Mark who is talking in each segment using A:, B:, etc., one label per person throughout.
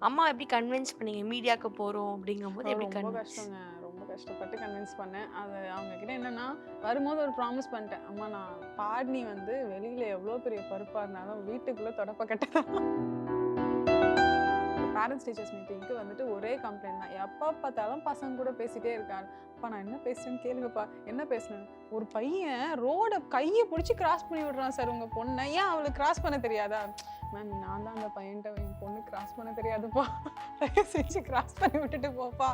A: அம்மா எப்படி கன்வின்ஸ் பண்ணீங்க? மீடியாக்கு போறோம் அப்படிங்கும்போது எப்படி
B: ரொம்ப கஷ்டங்க. ரொம்ப கஷ்டப்பட்டு கன்வின்ஸ் பண்ணேன். அது அவங்க கிட்ட என்னன்னா வரும்போது ஒரு ப்ராமிஸ் பண்ணிட்டேன். அம்மா நான் பாட்னி வந்து வெளியில எவ்வளோ பெரிய பருப்பா இருந்தாலும் வீட்டுக்குள்ள தொடப்ப கட்டதான். பேரண்ட்ஸ் டீச்சர்ஸ் மீட்டிங்க்கு வந்துட்டு ஒரே கம்ப்ளைண்ட் தான். எப்போ பார்த்தாலும் பசங்க கூட பேசிட்டே இருக்காங்க. அப்பா நான் என்ன பேசுறேன்னு கேளுங்கப்பா. என்ன பேசுனேன் ஒரு பையன் ரோட கையை பிடிச்சி கிராஸ் பண்ணி விடுறான் சார். உங்க பொண்ணை ஏன் அவளுக்கு கிராஸ் பண்ண தெரியாதா? மேம் நான் தான் அந்த பையன்ட்ட என் பொண்ணு கிராஸ் பண்ண தெரியாதுப்பா. செஞ்சு கிராஸ் பண்ணி விட்டுட்டு போப்பா.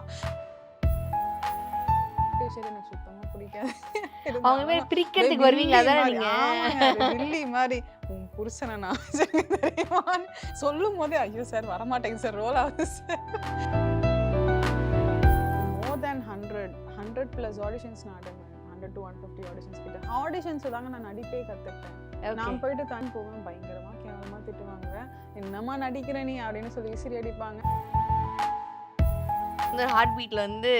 B: டீச்சர் எனக்கு சுத்தமா பிடிக்காது.
A: அவங்க பிரிக்கிறதுக்கு வருவீங்களா?
B: மாதிரி, புருஷனை நான் தெரியுமான்னு சொல்லும் போதே ஐயோ சார் வரமாட்டேங்க சார் ரோல் ஆகுது sir. More than hundred hundred plus auditions நான் அட்டன் பண்ணேன். Hundred to one fifty auditions கிட்ட. ஆடிஷன்ஸ் தாங்க நான் நடிப்பே கற்றுக்கிட்டேன். நான் போயிட்டு தான் போவேன் பயங்கரமா கேவலமா திட்டுவாங்க. என்னம்மா நடிக்கிற நீ அப்படின்னு சொல்லி விசிறி அடிப்பாங்க.
A: இந்த ஹார்ட் பீட்ல வந்து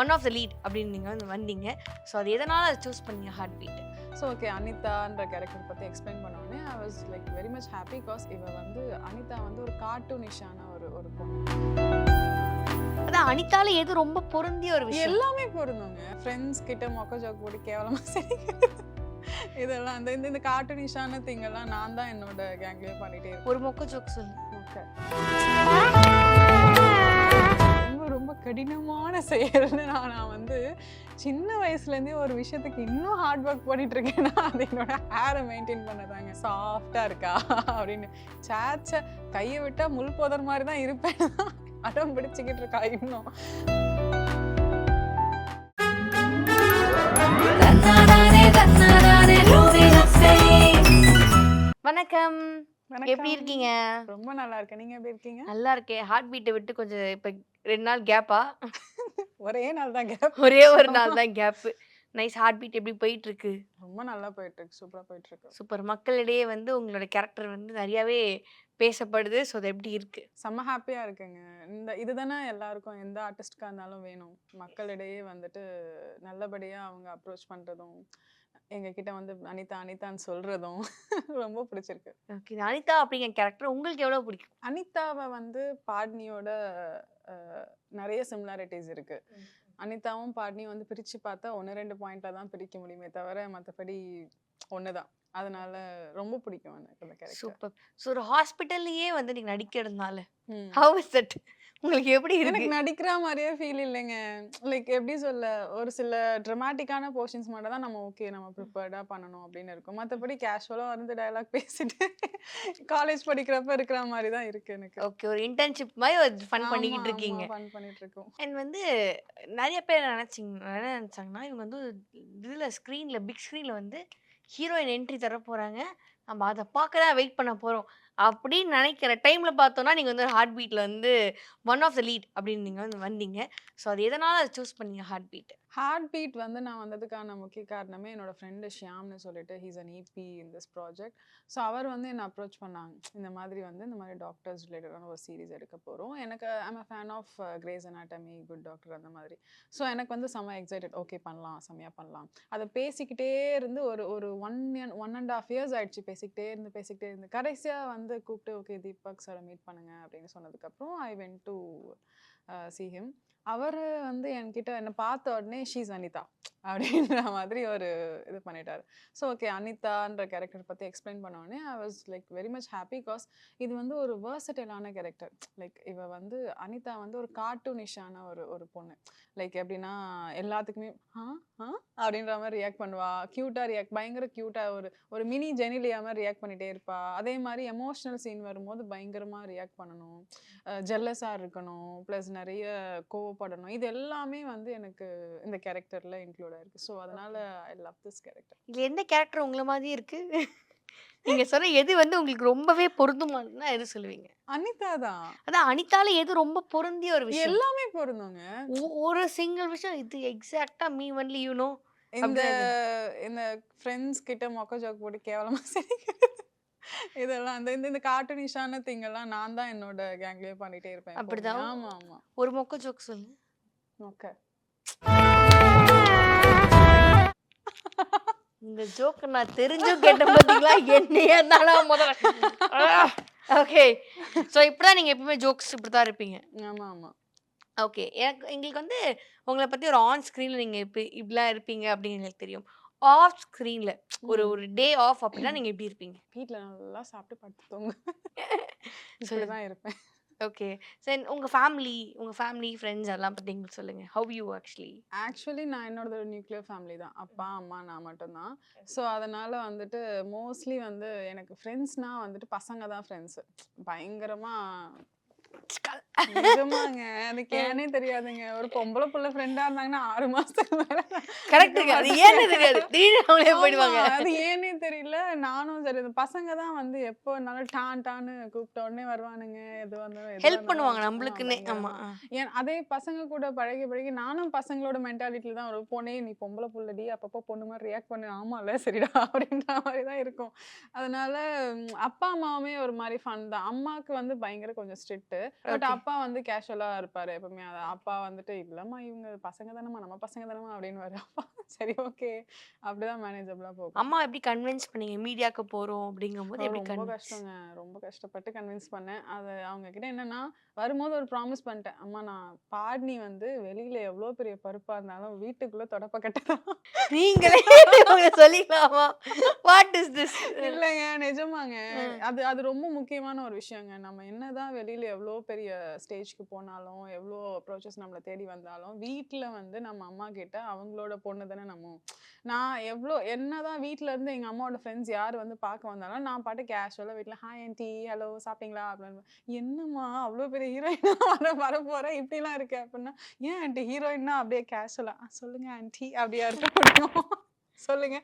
A: ஒன் ஆஃப் த லீட் அப்படின்னு நீங்க வந்து வந்தீங்க. ஸோ அது எதனால சூஸ் பண்ணீங்க ஹார்ட் பீட்
B: ஸோ ஓகே அனிதான்ற கேரக்டர் பற்றி எக்ஸ்பிளைன் பண்ணோடனே I was like very much happy because இவ வந்து அனிதா வந்து ஒரு கார்ட்டூனிஷான ஒரு ஒரு பொண்ணு.
A: அதான் அனிதால எது ரொம்ப பொருந்திய ஒரு விஷயம்?
B: எல்லாமே பொருந்துங்க. ஃப்ரெண்ட்ஸ் கிட்ட மொக்க ஜோக் போட்டு கேவலமா சிரிக்கிறது. இதெல்லாம் அந்த இந்த இந்த கார்ட்டூனிஷான திங் எல்லாம் நான் தான் என்னோட கேங்லேயே பண்ணிட்டே
A: ஒரு மொக்க ஜோக் சொல்லு.
B: மொக்க. கடினமான செயல்னு நான் நான் வந்து சின்ன வயசுலேருந்தே ஒரு விஷயத்துக்கு இன்னும் ஹார்ட் ஒர்க் பண்ணிட்டு இருக்கேன்னா அது என்னோட ஹேரை மெயின்டைன் பண்ணதாங்க. சாஃப்டாக இருக்கா அப்படின்னு. சேச்ச கையை விட்டா முள் போதர் மாதிரி தான் இருப்பேன். அடம் பிடிச்சிக்கிட்டு இருக்கா இன்னும்
A: வணக்கம். எப்படி இருக்கீங்க?
B: ரொம்ப நல்லா இருக்கேன். நீங்க எப்படி இருக்கீங்க?
A: நல்லா இருக்கேன். ஹார்ட் பீட்டை விட்டு கொஞ்சம் இப்ப ரெண்டு நாள் கேப்பா
B: ஒரே நாள் தான் கேப்
A: ஒரே ஒரு நாள் தான் கேப் நைஸ் ஹார்ட் பீட் எப்படி போயிட்டு இருக்கு
B: ரொம்ப நல்லா போயிட்டு இருக்கு சூப்பரா போயிட்டு இருக்கு
A: சூப்பர் மக்களிடையே வந்து உங்களோட கேரக்டர் வந்து நிறையவே பேசப்படுது. ஸோ அது எப்படி இருக்கு?
B: செம்ம ஹாப்பியா இருக்குங்க. இந்த இதுதானே எல்லாருக்கும் எந்த ஆர்டிஸ்ட்கா இருந்தாலும் வேணும். மக்களிடையே வந்துட்டு நல்லபடியா அவங்க அப்ரோச் பண்றதும் எங்க கிட்ட வந்து அனிதா அனிதான்னு சொல்றதும் ரொம்ப பிடிச்சிருக்கு.
A: ஓகே அனிதா அப்படிங்கிற கேரக்டர் உங்களுக்கு எவ்வளவு பிடிக்கும்?
B: அனிதாவை வந்து பாட்னியோட நிறைய சிமிலாரிட்டிஸ் இருக்கு. அனிதாவும் பாட்னியும் வந்து பிரிச்சு பார்த்தா ஒன்று ரெண்டு பாயிண்ட்ல தான் பிரிக்க முடியுமே தவிர மற்றபடி ஒண்ணுதான். அதனால ரொம்ப பிடிக்கும் எனக்கு அந்த கேரக்டர்.
A: சூப்பர். ஸோ ஒரு ஹாஸ்பிட்டல்லையே வந்து நீங்க நடிக்கிறதுனால ஹவ் இஸ் தட் உங்களுக்கு எப்படி
B: எனக்கு நடிக்கிற மாதிரியே ஃபீல் இல்லைங்க. லைக் எப்படி சொல்ல ஒரு சில ட்ரமாட்டிக்கான போர்ஷன்ஸ் மட்டும் தான் நம்ம ஓகே நம்ம ப்ரிப்பேர்டாக பண்ணணும் அப்படின்னு இருக்கும். மற்றபடி கேஷுவலாக வந்து டயலாக் பேசிட்டு காலேஜ் படிக்கிறப்ப இருக்கிற மாதிரி தான் இருக்கு எனக்கு.
A: ஓகே ஒரு இன்டர்ன்ஷிப் மாதிரி ஒரு ஃபன் பண்ணிக்கிட்டு இருக்கீங்க.
B: ஃபன் பண்ணிட்டு இருக்கோம்.
A: அண்ட் வந்து நிறைய பேர் நினைச்சிங்க என்ன நினச்சாங்கன்னா இவங்க வந்து இதில் ஸ்க்ரீனில் பிக் ஸ்க்ரீனில் வந்து ஹீரோயின் என்ட்ரி தர போகிறாங்க நம்ம அதை பார்க்க தான் வெயிட் பண்ண போகிறோம் அப்படின்னு நினைக்கிற டைமில் பார்த்தோன்னா நீங்கள் வந்து ஹார்ட் பீட்டில் வந்து ஒன் ஆஃப் த லீட் அப்படின்னு நீங்கள் வந்து வந்தீங்க. ஸோ அது எதனால் சூஸ் பண்ணீங்க ஹார்ட் பீட்
B: ஹார்ட் பீட் வந்து நான் வந்ததுக்கான முக்கிய காரணமே என்னோட ஃப்ரெண்டு ஷியாம்னு சொல்லிட்டு he's an EP in this project so அவர் வந்து என்னை அப்ரோச் பண்ணாங்க? இந்த மாதிரி வந்து இந்த மாதிரி டாக்டர்ஸ் ரிலேட்டடான ஒரு சீரிஸ் எடுக்க போகிறோம் எனக்கு I'm a fan of Grey's Anatomy Good Doctor அந்த மாதிரி. ஸோ எனக்கு வந்து செம்ம எக்ஸைட்டட் ஓகே பண்ணலாம் செம்மையாக பண்ணலாம். அதை பேசிக்கிட்டே இருந்து ஒரு ஒரு one one and half years ஆயிடுச்சு. பேசிக்கிட்டே இருந்து பேசிக்கிட்டே இருந்து. கடைசியாக வந்து கூப்பிட்டு ஓகே தீபக் சாரை மீட் பண்ணுங்க அப்படின்னு சொன்னதுக்கப்புறம் I went to see him அவர் வந்து என்கிட்ட என்னை பார்த்த உடனே ஷீஸ் அனிதா அப்படின்ற மாதிரி ஒரு இது பண்ணிட்டாரு. ஸோ ஓகே அனிதான்ற கேரக்டர் பற்றி எக்ஸ்பிளைன் பண்ண உடனே I was like very much happy because இது வந்து ஒரு வேர்சடைலான கேரக்டர் லைக் இவ வந்து அனிதா வந்து ஒரு கார்ட்டூனிஷான ஒரு ஒரு பொண்ணு. லைக் எப்படின்னா எல்லாத்துக்குமே ஆ ஆ அப்படின்ற மாதிரி ரியாக்ட் பண்ணுவா. க்யூட்டாக ரியாக்ட் பயங்கர க்யூட்டாக ஒரு ஒரு மினி ஜெனிலியா மாதிரி ரியாக்ட் பண்ணிகிட்டே இருப்பா. அதே மாதிரி எமோஷ்னல் சீன் வரும்போது பயங்கரமாக ரியாக்ட் பண்ணணும். ஜெல்லஸாக இருக்கணும். ப்ளஸ் நிறைய கோவப்படணும். இது எல்லாமே வந்து எனக்கு இந்த கேரக்டரில் இன்க்ளூட் ஆயிருக்கு ஸோ அதனால ஐ லவ் திஸ் கேரக்டர்
A: இதில் எந்த கேரக்டர் உங்களை மாதிரி இருக்கு? நீங்கள் சொன்ன எது வந்து உங்களுக்கு ரொம்பவே பொருந்துமானதுன்னா எது சொல்லுவீங்க?
B: அனிதா தான்.
A: அதான் அனிதால எது ரொம்ப பொருந்திய ஒரு விஷயம்?
B: எல்லாமே பொருந்துங்க.
A: ஒரு சிங்கிள் விஷயம் இது எக்ஸாக்டா மீ ஒன்லி யூ நோ
B: இந்த இந்த ஃப்ரெண்ட்ஸ் கிட்ட மொக்க ஜோக் போட்டு கேவலமா சிரிக்கிறது இதெல்லாம் அந்த இந்த இந்த கார்ட்டூனிஷான திங் எல்லாம் நான் தான் என்னோட கேங்லயே பண்ணிட்டே இருப்பேன்.
A: அப்படிதான்?
B: ஆமா ஆமா.
A: ஒரு மொக்க ஜோக் சொல்லு.
B: ஓகே
A: இந்த ஜோக் நான் தெரிஞ்சும் கேட்ட பார்த்தீங்களா என்னையே இருந்தாலும் முதல்ல! ஓகே ஸோ இப்படிதான் நீங்க எப்பவுமே ஜோக்ஸ் இப்படிதான் இருப்பீங்க.
B: ஆமா ஆமா.
A: ஓகே எனக்கு எங்களுக்கு வந்து உங்களை பத்தி ஒரு ஆன் ஸ்க்ரீன்ல நீங்க இப்படி இப்படிலாம் இருப்பீங்க அப்படின்னு எங்களுக்கு தெரியும். ஆஃப் ஸ்க்ரீன்ல ஒரு. ஒரு டே ஆஃப் அப்படின்னா நீங்க எப்படி இருப்பீங்க.
B: வீட்ல நல்லா சாப்பிட்டு படுத்து தூங்க
A: So,
B: இப்படிதான் இருப்பேன்.
A: ஓகே. சரி உங்க ஃபேமிலி உங்க ஃபேமிலி ஃப்ரெண்ட்ஸ் எல்லாம் பத்தி எங்களுக்கு சொல்லுங்க. ஹவ் யூ ஆக்சுவலி
B: ஆக்சுவலி நான் என்னோட நியூக்ளியர் ஃபேமிலி தான். அப்பா அம்மா நான் மட்டும்தான் ஸோ அதனால வந்துட்டு மோஸ்ட்லி வந்து எனக்கு ஃப்ரெண்ட்ஸ்னா வந்துட்டு பசங்க தான் ஃப்ரெண்ட்ஸ். பயங்கரமா நிஜமாங்க. அதுக்கு ஏனே தெரியாதுங்க. ஒரு பொம்பளை புள்ள ஃப்ரெண்டா இருந்தாங்கன்னா ஆறு மாசத்துக்கு மேல
A: கரெக்ட்டுங்க அது
B: இருக்க
A: ஏன்னு தெரியாது. திடீர்னு அவங்களே போயிடுவாங்க.
B: அது ஏனே தெரியல. நானும் சரி இந்த பசங்க தான் வந்து எப்போ வேணாலும் டான் டான்னு கூப்பிட்ட உடனே வருவானுங்க. எது வந்தாலும்
A: ஹெல்ப் பண்ணுவாங்க நம்மளுக்குன்னே. ஆமா.
B: ஏன் அதே பசங்க கூட பழகி பழகி நானும் பசங்களோட மென்டாலிட்டியில தான் ஒரு பொண்ணே நீ பொம்பளை புள்ளடி அப்பப்போ பொண்ணு மாதிரி ரியாக்ட் பண்ணு. ஆமால சரிடா அப்படின்ற மாதிரி தான் இருக்கும். அதனால அப்பா அம்மாவுமே ஒரு மாதிரி ஃபன் தான். அம்மாவுக்கு வந்து பயங்கர கொஞ்சம் ஸ்ட்ரிக்ட் பட். அப்பா வந்து கேஷுவலா இருப்பாரு எப்பவுமே. அப்பா வந்துட்டு இல்லம்மா இவங்க பசங்க தானம்மா நம்ம பசங்க தானம்மா அப்படின்னு அப்பா சரி ஓகே. அப்படிதான் மேனேஜபிளா போகும்.
A: அம்மா எப்படி கன்வின்ஸ் பண்ணீங்க? மீடியாக்கு போறோம் அப்படிங்கும்போது
B: ரொம்ப கஷ்டங்க. ரொம்ப கஷ்டப்பட்டு கன்வின்ஸ் பண்ணேன். அது அவங்க கிட்ட என்னன்னா வரும்போது ஒரு ப்ராமிஸ் பண்ணிட்டேன். அம்மா நான் பாட்னி வந்து வெளியில எவ்வளவு பெரிய பருப்பா இருந்தாலும் வீட்டுக்குள்ள தொடப்ப கட்டதான்
A: நீங்களே சொல்லிக்கலாமா? வாட் இஸ் திஸ்
B: இல்லைங்க நிஜமாங்க. அது அது ரொம்ப முக்கியமான ஒரு விஷயங்க. நம்ம என்னதான் வெளியில எவ்வளோ எவ்வளோ பெரிய ஸ்டேஜ்க்கு போனாலும் எவ்வளோ அப்ரோச்சஸ் நம்மளை தேடி வந்தாலும் வீட்டில் வந்து நம்ம அம்மா கிட்ட அவங்களோட பொண்ணு தானே நம்ம. நான் எவ்வளோ என்னதான் வீட்டில் இருந்து எங்கள் அம்மாவோட ஃப்ரெண்ட்ஸ் யார் வந்து பார்க்க வந்தாலும் நான் பாட்டு கேஷுவலாக வீட்டில் ஹாய் ஆன்டி ஹலோ சாப்பிட்டீங்களா? அப்படின்னு. என்னம்மா அவ்வளோ பெரிய ஹீரோயினாக வர வர போகிறேன் இப்படிலாம் இருக்கு? அப்படின்னா ஏன் ஆன்ட்டி ஹீரோயின்னா அப்படியே கேஷுவலாக சொல்லுங்க ஆன்ட்டி அப்படியா இருக்க முடியும் சொல்லுங்க.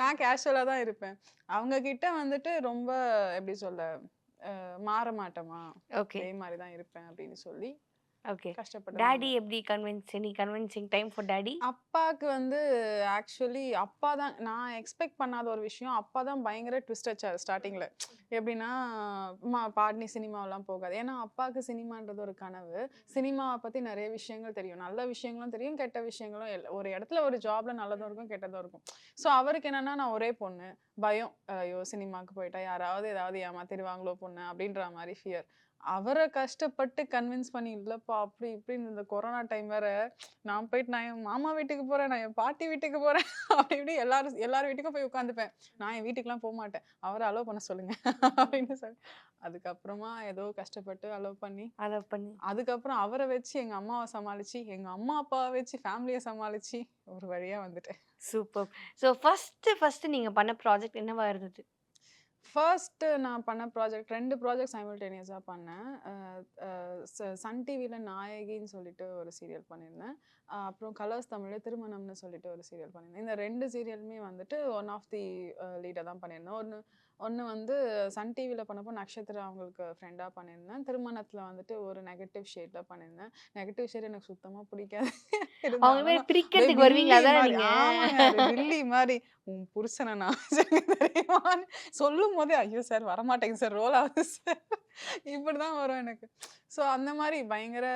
B: நான் கேஷுவலாக தான் இருப்பேன். அவங்க கிட்ட வந்துட்டு ரொம்ப எப்படி சொல்ல மாற மாட்டேமா
A: ஓகே.
B: அதே மாதிரி தான் இருப்பேன் அப்படின்னு சொல்லி
A: ஓகே.
B: கஷ்டப்பட்டு
A: டாடி எப்படி convince any convincing time for daddy?
B: அப்பாவுக்கு வந்து ஆக்சுவலி அப்பா தான் நான் எக்ஸ்பெக்ட் பண்ணாத ஒரு விஷயம் அப்பா தான் பயங்கர ட்விஸ்ட் வச்சார் ஸ்டார்டிங்கில் எப்படின்னா அம்மா பாட்னி சினிமாவெல்லாம் போகாது. ஏன்னா அப்பாவுக்கு சினிமான்றது ஒரு கனவு. சினிமாவை பற்றி நிறைய விஷயங்கள் தெரியும். நல்ல விஷயங்களும் தெரியும் கெட்ட விஷயங்களும் ஒரு இடத்துல ஒரு ஜாப்ல நல்லதும் இருக்கும் கெட்டதும் இருக்கும். ஸோ அவருக்கு என்னன்னா நான் ஒரே பொண்ணு. பயம். ஐயோ சினிமாவுக்கு போயிட்டா யாராவது ஏதாவது ஏமாத்திடுவாங்களோ பொண்ணு அப்படின்ற மாதிரி ஃபியர் அவரை கஷ்டப்பட்டு கன்வின்ஸ் பண்ணி இல்லப்பா அப்படி இப்படின்னு இந்த கொரோனா டைம் வேற நான் போயிட்டு நான் என் மாமா வீட்டுக்கு போறேன் நான் என் பாட்டி வீட்டுக்கு போறேன் அப்படி இப்படி எல்லாரும் எல்லார் வீட்டுக்கும் போய் உட்காந்துப்பேன். நான் என் வீட்டுக்குலாம் போக மாட்டேன் அவரை அலோவ் பண்ண சொல்லுங்க. அப்படின்னு சொல்லி அதுக்கப்புறமா ஏதோ கஷ்டப்பட்டு அலோவ் பண்ணி
A: அதை பண்ணி.
B: அதுக்கப்புறம் அவரை வச்சு எங்க அம்மாவை சமாளிச்சு எங்க அம்மா அப்பாவை வச்சு ஃபேமிலியை சமாளிச்சு ஒரு வழியா வந்துட்டேன்.
A: சூப்பர் ஸோ ஃபர்ஸ்ட் ஃபர்ஸ்ட் நீங்க பண்ண ப்ராஜெக்ட் என்னவா இருந்தது?
B: ஃபர்ஸ்ட் நான் பண்ண ப்ராஜெக்ட் ரெண்டு ப்ராஜெக்ட் சைமல்டேனியஸாக பண்ணேன். ச- சன் டிவியில் நாயகின்னு சொல்லிட்டு ஒரு சீரியல் பண்ணியிருந்தேன். அப்புறம் கலர்ஸ் தமிழில் திருமணம்னு சொல்லிட்டு ஒரு சீரியல் பண்ணியிருந்தேன். இந்த ரெண்டு சீரியலுமே வந்துட்டு ஒன் ஆஃப் தி லீடர் தான் பண்ணியிருந்தேன் ஒன்று ஒன்று வந்து சன் டிவியில் பண்ணப்போ நட்சத்திரம் அவங்களுக்கு ஃப்ரெண்டாக பண்ணியிருந்தேன். திருமணத்தில் வந்துட்டு ஒரு நெகட்டிவ் ஷேடில் பண்ணியிருந்தேன். நெகட்டிவ் ஷேட் எனக்கு சுத்தமாக பிடிக்காது. வில்லி மாதிரி. உன் புருஷனை நான் தெரியுமான்னு சொல்லும் போதே ஐயோ சார் வரமாட்டேங்க சார் ரோல் ஆகுது சார். இப்படிதான் வரும் எனக்கு. ஸோ அந்த மாதிரி பயங்கர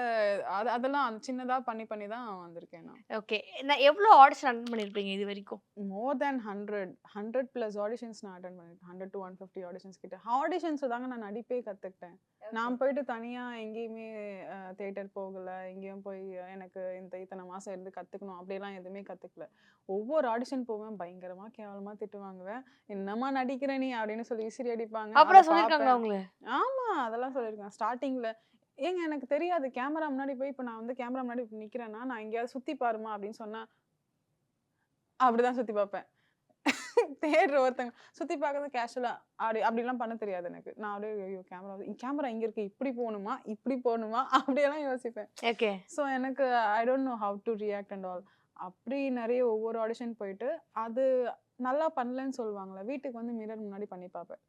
B: அது அதெல்லாம் சின்னதா பண்ணி பண்ணி தான் வந்திருக்கேன் நான்.
A: ஓகே நான் எவ்வளோ ஆடிஷன் அட்டன் பண்ணிருப்பீங்க இது வரைக்கும்?
B: More than hundred hundred plus auditions நான் அட்டன் பண்ணிருக்கேன். Hundred to one fifty auditions கிட்ட. ஆடிஷன்ஸ் தாங்க நான் நடிப்பே கற்றுக்கிட்டேன் நான் போயிட்டு தனியா எங்கேயுமே தேட்டர் போகல. எங்கேயும் போய் எனக்கு இந்த இத்தனை மாசம் இருந்து கத்துக்கணும். அப்படியெல்லாம் எதுவுமே கத்துக்கல. ஒவ்வொரு ஆடிஷன் போவேன். பயங்கரமா கேவலமா திட்டு வாங்குவேன் என்னம்மா நடிக்கிற நீ? அப்படின்னு சொல்லி விசிறி அடிப்பாங்க.
A: அப்புறம்
B: அதெல்லாம் சொல்லியிருக்கேன் ஸ்டார்டிங்ல ஏங்க எனக்கு தெரியாது. கேமரா முன்னாடி போய் இப்போ நான் வந்து கேமரா முன்னாடி இப்படி நிக்கிறேன்னா நான் எங்கேயாவது சுத்தி பாருமா அப்படின்னு சொன்னா அப்படிதான் சுத்தி பார்ப்பேன். தேடுற ஒருத்தங்க சுத்தி பார்க்கறது கேஷுவலா அப்படி அப்படிலாம் பண்ண தெரியாது எனக்கு. நான் அப்படியே ஐயோ கேமரா கேமரா இங்க இருக்கு இப்படி போகணுமா இப்படி போகணுமா அப்படியெல்லாம் யோசிப்பேன்.
A: ஓகே
B: ஸோ எனக்கு I don't know how to react and all அப்படி நிறைய ஒவ்வொரு ஆடிஷன் போயிட்டு அது நல்லா பண்ணலன்னு சொல்லுவாங்களே வீட்டுக்கு வந்து மிரர் முன்னாடி பண்ணி பார்ப்பேன்.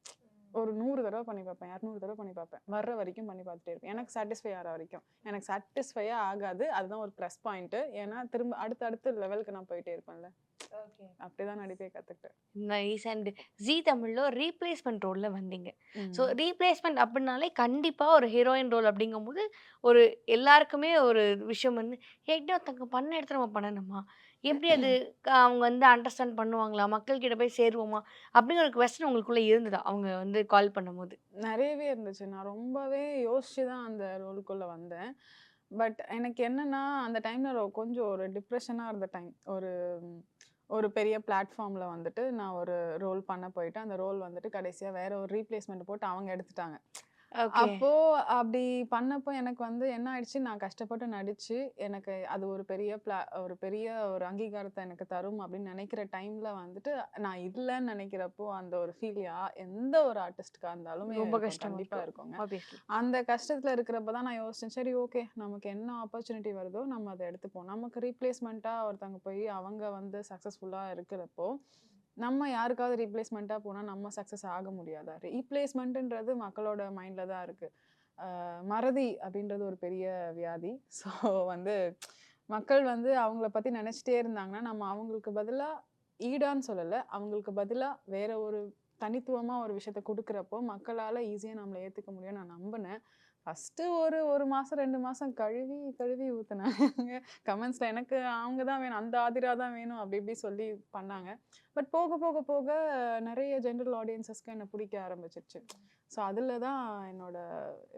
B: ஒரு நூறு தடவை பண்ணி பார்ப்பேன் இரநூறு தடவை பண்ணி பார்ப்பேன். வர்ற வரைக்கும் பண்ணி பார்த்துட்டே இருப்பேன். எனக்கு சாட்டிஸ்ஃபை ஆகிற வரைக்கும். எனக்கு சாட்டிஸ்ஃபையே ஆகாது. அதுதான் ஒரு ப்ளஸ் பாயிண்ட்டு ஏன்னா திரும்ப அடுத்த அடுத்த லெவலுக்கு நான் போயிட்டே இருப்பேன்ல. அப்படிதான் நடிப்பே கற்றுக்கிட்டேன்
A: நைஸ் அண்ட் ஜி தமிழ்ல ரீப்ளேஸ்மெண்ட் ரோல்ல வந்தீங்க. ஸோ ரீப்ளேஸ்மெண்ட் அப்படின்னாலே கண்டிப்பா ஒரு ஹீரோயின் ரோல் அப்படிங்கும்போது ஒரு எல்லாருக்குமே ஒரு விஷயம் வந்து ஏற்கனவே ஒருத்தங்க பண்ண இடத்துல நம்ம பண்ணணுமா? எப்படி அது அவங்க வந்து அண்டர்ஸ்டாண்ட் பண்ணுவாங்களா? மக்கள் கிட்ட போய் சேருவோமா? அப்படிங்கிற ஒரு கொஸ்டின் உங்களுக்குள்ள இருந்ததா? அவங்க வந்து கால் பண்ணும்போது?
B: நெறையவே இருந்துச்சு. நான் ரொம்பவே யோசிச்சு தான் அந்த ரோலுக்குள்ள வந்தேன். பட் எனக்கு என்னன்னா, அந்த டைம்ல கொஞ்சம் ஒரு டிப்ரஷனா இருந்த டைம். ஒரு ஒரு பெரிய பிளாட்ஃபார்ம்ல வந்துட்டு நான் ஒரு ரோல் பண்ண போயிட்டு, அந்த ரோல் வந்துட்டு கடைசியா வேற ஒரு ரீப்ளேஸ்மெண்ட் போட்டு அவங்க எடுத்துட்டாங்க.
A: ஓகே.
B: அப்போ அப்படி பண்ணப்போ எனக்கு வந்து என்ன ஆயிடுச்சு, நான் கஷ்டப்பட்டு நடிச்சு, எனக்கு அது ஒரு பெரிய பிளா ஒரு பெரிய ஒரு அங்கீகாரத்த எனக்கு தரும் அப்படின்னு நெனைக்கிற டைம்ல வந்துட்டு, நான் இல்லன்னு நெனைக்கிறப்போ, அந்த ஒரு ஃபீல் யா எந்த ஒரு ஆர்டிஸ்ட்‌க்கா இருந்தாலுமே
A: ரொம்ப. கஷ்டமா
B: கண்டிப்பா
A: இருக்கும்.
B: இருக்குங்க. அந்த கஷ்டத்துல இருக்கிறப்ப தான் நான் யோசிச்சேன். சரி ஓகே. நமக்கு என்ன ஆப்பர்ச்சுனிட்டி வருதோ நம்ம அத எடுத்துப்போம். நமக்கு ரீப்ளேஸ்மெண்ட்டா ஒருத்தவங்க போய் அவங்க வந்து சக்சஸ்ஃபுல்லா இருக்கிறப்போ, நம்ம யாருக்காவது ரீப்ளேஸ்மெண்ட்டாக போனால் நம்ம சக்ஸஸ் ஆக முடியாதா? ரீப்ளேஸ்மெண்ட்டுன்றது மக்களோட மைண்டில் தான் இருக்குது மறதி அப்படின்றது ஒரு பெரிய வியாதி. ஸோ வந்து மக்கள் வந்து அவங்கள பற்றி நினச்சிட்டே இருந்தாங்கன்னா, நம்ம அவங்களுக்கு பதிலாக ஈடான்னு சொல்லலை அவங்களுக்கு பதிலாக வேற ஒரு தனித்துவமாக ஒரு விஷயத்த கொடுக்குறப்போ மக்களால் ஈஸியாக நம்மளை ஏற்றுக்க முடியும்னு நான் நம்பினேன் ஃபஸ்ட்டு ஒரு ஒரு மாசம், ரெண்டு மாசம் கழுவி கழுவி ஊத்துனாங்க. கமெண்ட்ஸ்ல எனக்கு அவங்க தான் வேணும். அந்த ஆதிரா தான் வேணும். அப்படி இப்படி சொல்லி பண்ணாங்க. பட் போக போக போக நிறைய ஜென்ரல் ஆடியன்ஸஸ்க்கு என்னை பிடிக்க ஆரம்பிச்சுருச்சு. ஸோ அதில தான் என்னோட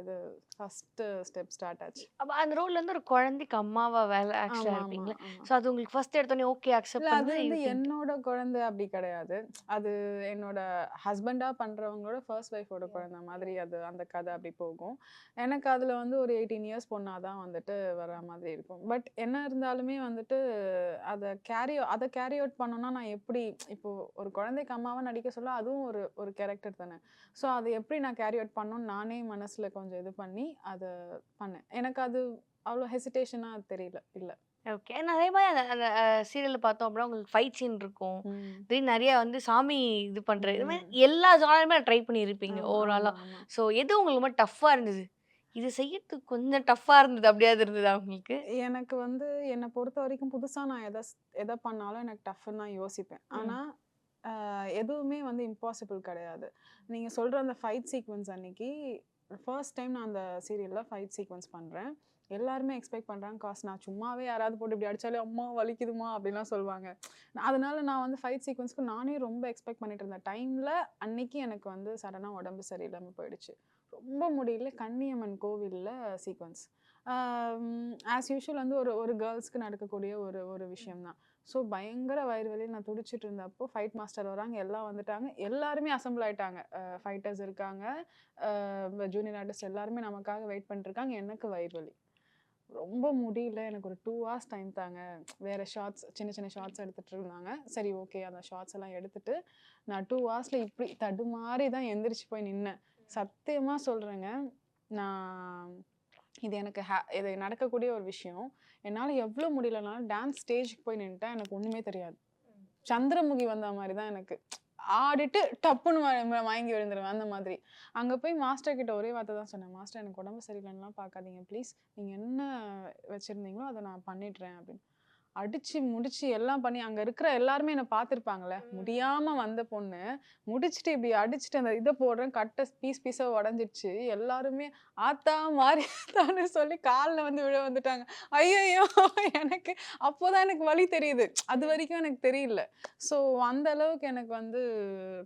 B: இது ஃபர்ஸ்ட்டு ஸ்டெப் ஸ்டார்ட் ஆச்சு.
A: அப்ப அந்த ரோல்ல இருந்து ஒரு குழந்தைக்கு அம்மாவா வேல ஆக்சுவலா
B: ஆமா, ஆமா,
A: இருப்பீங்கல்ல.
B: ஆமா.
A: ஸோ அது உங்களுக்கு ஃபர்ஸ்ட் எடுத்தோனே ஓகே அக்செப்ட்
B: அது வந்து. என்னோட குழந்தை அப்படி கிடையாது. அது என்னோட ஹஸ்பண்டா பண்றவங்களோட ஃபர்ஸ்ட் ஒய்ஃபோட குழந்தை மாதிரி அது அந்த கதை அப்படி போகும். எனக்கு அதில வந்து ஒரு 18 இயர்ஸ் பொண்ணா தான் வந்துட்டு வர மாதிரி இருக்கும். பட் என்ன இருந்தாலுமே வந்துட்டு அத கேரி அத கேரி அவுட் பண்ணணும்னா நான் எப்படி இப்போ ஒரு குழந்தைக்கு அம்மாவா நடிக்க சொல்ல அதுவும் ஒரு ஒரு கேரக்டர் தானே. ஸோ அத எப்படி நான் கேரி அவுட் பண்ணணும்னு நானே மனசுல கொஞ்சம் இது பண்ணி அத பண்ணேன். எனக்கு அது அவ்வளோ ஹெசிடேஷனா தெரியல. இல்ல.
A: ஓகே. நெறைய மாரி அந்த சீரியல்ல பார்த்தோம் அப்படின்னா, உங்களுக்கு ஃபைட் சீன் இருக்கும். திடீர்னு நெறைய வந்து சாமி இது பண்ற இது மாரி
B: ம்.
A: எல்லா ஜானருமே ட்ரை பண்ணியிருப்பீங்க
B: ஆமா,
A: ஓவராலா.
B: ஆமா, ஆமா.
A: ஸோ எது உங்களுக்கு ரொம்ப டஃப்பா இருந்தது? இது செய்யறதுக்கு கொஞ்சம் டஃப்பா இருந்தது அப்படியாவது இருந்ததா உங்களுக்கு?
B: எனக்கு வந்து என்ன பொறுத்தவரைக்கும் புதுசா நான் எத எத பண்ணாலும் எனக்கு டஃப்ன்னு தான் யோசிப்பேன்.
A: ம்.
B: எதுவுமே வந்து இம்பாசிபிள் கிடையாது. நீங்கள் சொல்கிற அந்த ஃபைட் சீக்வென்ஸ் அன்னைக்கு ஃபர்ஸ்ட் டைம் நான் அந்த சீரியலில் ஃபைட் சீக்வென்ஸ் பண்ணுறேன் எல்லாருமே எக்ஸ்பெக்ட் பண்ணுறாங்க காசு நான் சும்மாவே யாராவது போட்டு இப்படி அடிச்சாலே, "அம்மா வலிக்குதும்மா" அப்படிலாம் சொல்லுவாங்க. அதனால நான் வந்து ஃபைட் சீக்வென்ஸ்க்கு நானே ரொம்ப எக்ஸ்பெக்ட் பண்ணிட்டு இருந்தேன் டைமில் அன்னைக்கு எனக்கு வந்து சடனாக உடம்பு சரியில்லாமல் போயிடுச்சு. ரொம்ப முடியல. கன்னியம்மன் கோவிலில் சீக்வென்ஸ். ஆஸ் யூஷுவல் வந்து ஒரு ஒரு கேர்ள்ஸ்க்கு நடக்கக்கூடிய ஒரு ஒரு விஷயம் தான். ஸோ பயங்கர வயிறு வலியில நான் துடிச்சிட்டு இருந்தப்போ, ஃபைட் மாஸ்டர் வராங்க. எல்லாம் வந்துட்டாங்க. எல்லாருமே அசெம்பிள் ஆயிட்டாங்க. ஃபைட்டர்ஸ் இருக்காங்க. ஜூனியர் ஆர்டிஸ்ட் எல்லாருமே நமக்காக வெயிட் பண்ணிருக்காங்க எனக்கு வயிறு வலி. ரொம்ப முடியல. எனக்கு ஒரு டூ ஹார்ஸ் டைம் தாங்க. வேறு ஷார்ட்ஸ் சின்ன சின்ன ஷார்ட்ஸ் எடுத்துகிட்டு இருந்தாங்க. சரி ஓகே. அந்த ஷார்ட்ஸ் எல்லாம் எடுத்துட்டு, நான் டூ ஹவர்ஸில் இப்படி தடுமாறி தான் எந்திரிச்சு போய் நின்னேன். சத்தியமாக சொல்கிறேங்க நான் இது எனக்கு ஹே இது நடக்கக்கூடிய ஒரு விஷயம். என்னால் எவ்வளோ முடியலனாலும் டான்ஸ் ஸ்டேஜுக்கு போய் நின்னுட்டா எனக்கு ஒன்றுமே தெரியாது. சந்திரமுகி வந்த மாதிரி தான் எனக்கு. ஆடிட்டு டப்புன்னு வாங்கி விழுந்துருவேன் அந்த மாதிரி. அங்கே போய் மாஸ்டர் கிட்ட ஒரே வார்த்தை தான் சொன்னேன். "மாஸ்டர் எனக்கு உடம்பு சரியில்லைன்னா பார்க்காதீங்க ப்ளீஸ். நீங்கள் என்ன வச்சுருந்தீங்களோ அதை நான் பண்ணிடுறேன்" அப்படின்னு. அடிச்சு முடிச்சு எல்லாம் பண்ணி அங்க இருக்கிற எல்லாருமே என்ன பார்த்துருப்பாங்கல்ல. முடியாம வந்த பொண்ணு, முடிச்சுட்டு இப்படி அடிச்சுட்டு அந்த இத போடுறேன். கட்ட பீஸ் பீஸா உடைஞ்சிடுச்சு. எல்லாருமே ஆத்தா மாரியாத்தான்னு சொல்லி கால்ல வந்து விழ வந்துட்டாங்க. ஐயய்யோ! எனக்கு அப்போதான் எனக்கு வலி தெரியுது. அதுவரைக்கும் எனக்கு தெரியல. ஸோ அந்த அளவுக்கு எனக்கு வந்து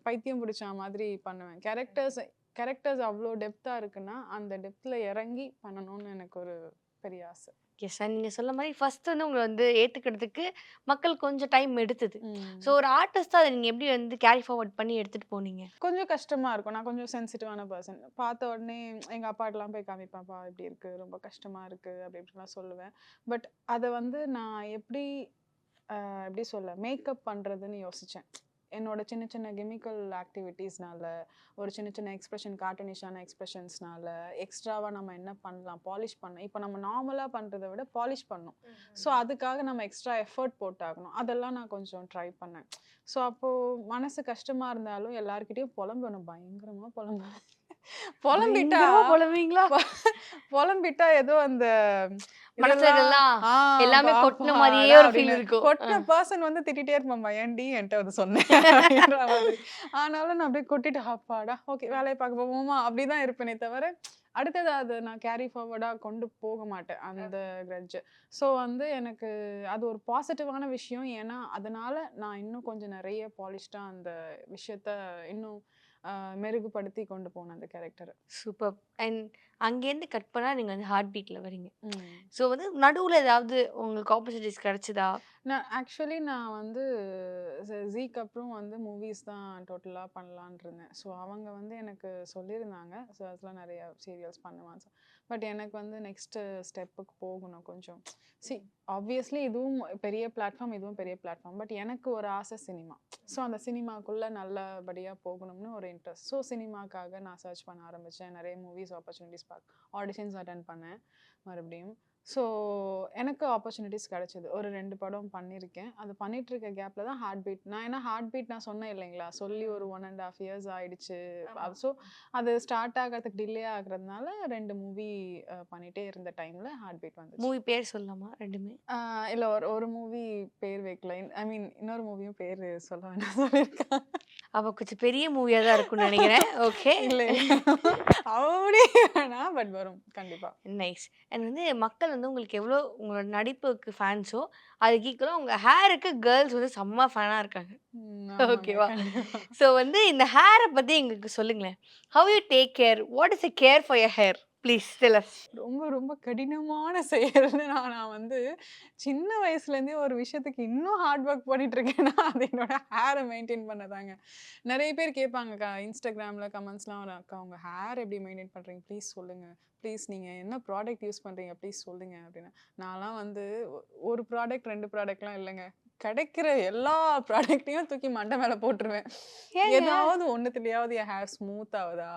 B: பைத்தியம் பிடிச்ச மாதிரி பண்ணுவேன். கேரக்டர்ஸ் கேரக்டர்ஸ் அவ்ளோ டெப்த்தா இருக்குன்னா, அந்த டெப்த்ல இறங்கி பண்ணணும்னு எனக்கு ஒரு பெரிய ஆசை.
A: Yes sir. நீங்க சொன்ன மாரி ஃபர்ஸ்ட் வந்து உங்கள வந்து ஏத்துக்கிறதுக்கு மக்கள் கொஞ்சம் டைம் எடுத்தது. ஸோ. ஒரு ஆர்டிஸ்ட்டா அத நீங்க எப்படி வந்து கேரி ஃபார்வர்ட் பண்ணி எடுத்துட்டு போனீங்க?
B: கொஞ்சம் கஷ்டமா இருக்கும். நான் கொஞ்சம் சென்சிட்டிவான பெர்சன். பார்த்த உடனே எங்க அப்பாட்டலாம் போய் காமிப்பேன்ப்பா இப்படி இருக்கு. ரொம்ப கஷ்டமா இருக்கு. அப்படி இப்படிலாம் சொல்லுவேன். பட் அத வந்து நான் எப்படி எப்படி சொல்ல மேக்கப் பண்றதுன்னு யோசிச்சேன். என்னோட சின்ன சின்ன கிமிக்கல் ஆக்டிவிட்டீஸ்னால, ஒரு சின்ன சின்ன எக்ஸ்பிரஷன் கார்ட்டூனிஷான எக்ஸ்பிரஷன்ஸ்னால, எக்ஸ்ட்ராவா நம்ம என்ன பண்ணலாம்? பாலிஷ் பண்ண இப்போ நம்ம நார்மலா பண்றத விட பாலிஷ் பண்ணணும். ஸோ அதுக்காக நம்ம எக்ஸ்ட்ரா எஃபோர்ட் போட்டாகணும். அதெல்லாம் நான் கொஞ்சம் ட்ரை பண்ணேன். ஸோ அப்போ மனசு கஷ்டமா இருந்தாலும் எல்லார்கிட்டயும் புலம்பணும். பயங்கரமா புலம்புவேன். புலம்பிட்டா
A: பயங்கரமா புலம்புவீங்களா?
B: புலம்பிட்டா ஏதோ அந்த
A: எல்லாமே கொட்டுன மாரியே ஒரு ஃபீல். இருக்கும்.
B: கொட்டுன. பெர்சன் வந்து திட்டிட்டே இருப்பான்ப்பா. ஏன்டி என்ட்ட வந்து சொன்ன? அப்படின்ற மாதிரி. ஆனாலும் நான் அப்படியே கொட்டிட்டு அப்பாடா! ஓகே வேலைய பார்க்க போவோமா? அப்படிதான் இருப்பேனே தவிர, அடுத்தது அதை நான் கேரி ஃபார்வர்டாக கொண்டு போக மாட்டேன் அந்த கிரட்ஜ் ஸோ வந்து எனக்கு அது ஒரு பாசிட்டிவான விஷயம் ஏன்னா அதனால நான் இன்னும் கொஞ்சம் நிறைய பாலிஷ்டாக அந்த விஷயத்த இன்னும் மெருகுபடுத்தி கொண்டு போன அந்த கேரக்டரை
A: சூப்பர் அண்ட் அங்கேருந்து கட் பண்ணா நீங்க வந்து ஹார்ட் பீட்ல வரீங்க ஸோ வந்து நடுவுல ஏதாவது உங்களுக்கு ஆப்பர்ச்சுனிட்டிஸ் கிடைச்சதா?
B: நான் ஆக்சுவலி நான் வந்து ஜீக்கு அப்புறம் வந்து மூவிஸ் தான் டோட்டலாக பண்ணலான் இருந்தேன். ஸோ அவங்க வந்து எனக்கு சொல்லியிருந்தாங்க. ஸோ அதெல்லாம் நிறைய சீரியல்ஸ் பண்ணுவான் பட் எனக்கு வந்து நெக்ஸ்ட்டு ஸ்டெப்புக்கு போகணும் கொஞ்சம். சி ஆப்வியஸ்லி இதுவும் பெரிய பிளாட்ஃபார்ம் இதுவும் பெரிய பிளாட்ஃபார்ம் பட் எனக்கு ஒரு ஆசை சினிமா ஸோ அந்த சினிமாக்குள்ளே நல்லபடியாக போகணும்னு ஒரு இன்ட்ரெஸ்ட் ஸோ சினிமாக்காக நான் சர்ச் பண்ண ஆரம்பித்தேன் நிறைய மூவிஸ் ஆப்பர்ச்சுனிட்டிஸ் பார்க்க ஆடிஷன்ஸ் அட்டன் பண்ணேன் மறுபடியும். ஸோ எனக்கு ஆப்பர்ச்சுனிட்டிஸ் கிடைச்சது. ஒரு ரெண்டு படம் பண்ணியிருக்கேன். அது பண்ணிட்டு இருக்க கேப்பில் தான் ஹார்ட் பீட் நான் ஏன்னா ஹார்ட் பீட் நான் சொன்னேன் இல்லைங்களா? சொல்லி ஒரு ஒன் அண்ட் ஆஃப் இயர்ஸ் ஆயிடுச்சு. ஸோ அது ஸ்டார்ட் ஆகிறதுக்கு டிலே ஆகுறதுனால ரெண்டு மூவி பண்ணிட்டே இருந்த டைமில் ஹார்ட் பீட் வந்துச்சு.
A: மூவி பேர் சொல்லலாமா ரெண்டுமே?
B: இல்ல ஒரு ஒரு மூவி பேர் வைக்கல. ஐ மீன் இன்னொரு மூவியும் பேர் சொல்ல வேண்டாம் சொல்லியிருக்காங்க
A: அப்ப கொஞ்சம் பெரிய மூவியா தான் இருக்கும்னு நினைக்கிறேன். ஓகே
B: இல்ல அப்படி வேணாம் பட் வரும். கண்டிப்பா.
A: நைஸ் அண்ட் வந்து மக்கள் வந்து உங்களுக்கு எவ்வளோ உங்களோட நடிப்புக்கு ஃபேன்ஸோ அதுக்கு ஈக்குவலாக உங்கள் ஹேருக்கு கேர்ள்ஸ் வந்து செம்ம ஃபேனாக இருக்காங்க. ஓகேவா. ஸோ வந்து இந்த ஹேரை பற்றி எங்களுக்கு சொல்லுங்களேன். How you take care what is a care for your hair please tell us
B: ரொம்ப ரொம்ப கடினமான செயல்னு நான் நான் வந்து சின்ன வயசுலேருந்தே ஒரு விஷயத்துக்கு இன்னும் ஹார்ட் ஒர்க் பண்ணிட்டு இருக்கேன்னா அது என்னோட ஹேரை மெயின்டைன் பண்ணதாங்க. நிறைய பேர் கேட்பாங்கக்கா இன்ஸ்டாகிராமில் கமெண்ட்ஸ்லாம் வரும். அக்கா உங்கள் ஹேர் எப்படி மெயின்டைன் பண்ணுறீங்க ப்ளீஸ் சொல்லுங்கள் ப்ளீஸ் நீங்கள் என்ன ப்ராடக்ட் யூஸ் பண்ணுறீங்க ப்ளீஸ் சொல்லுங்கள் அப்படின்னு. நான்லாம் வந்து ஒரு ப்ராடக்ட் ரெண்டு ப்ராடக்ட்லாம் இல்லைங்க. கிடைக்கிற எல்லா ப்ராடக்ட்டையும் தூக்கி மண்டை மேலே போட்டுருவேன். ஏதாவது ஒன்றுத்துலையாவது என் ஹேர் ஸ்மூத் ஆகுதா?